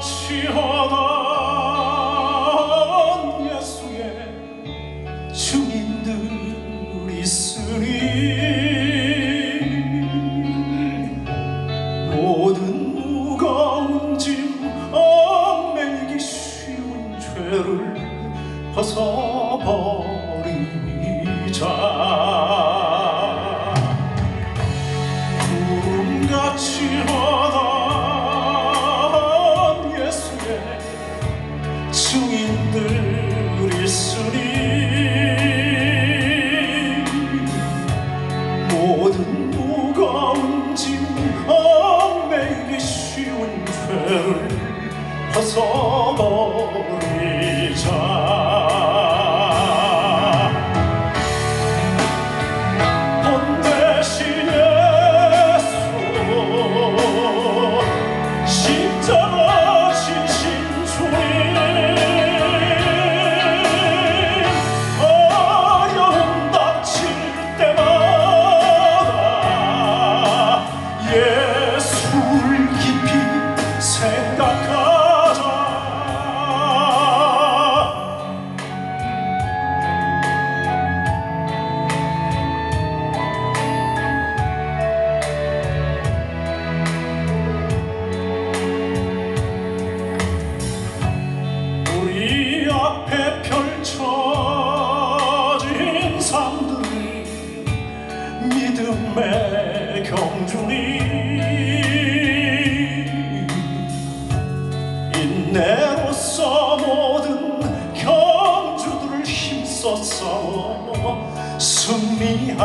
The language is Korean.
취하던 예수의 증인들 있으니 모든 무거운 짐 얽매기 쉬운 죄를 벗어버리자. 하늘을 벗어버린 믿음의 경주니 인내로서 모든 경주들 힘써 싸워 승리합시다.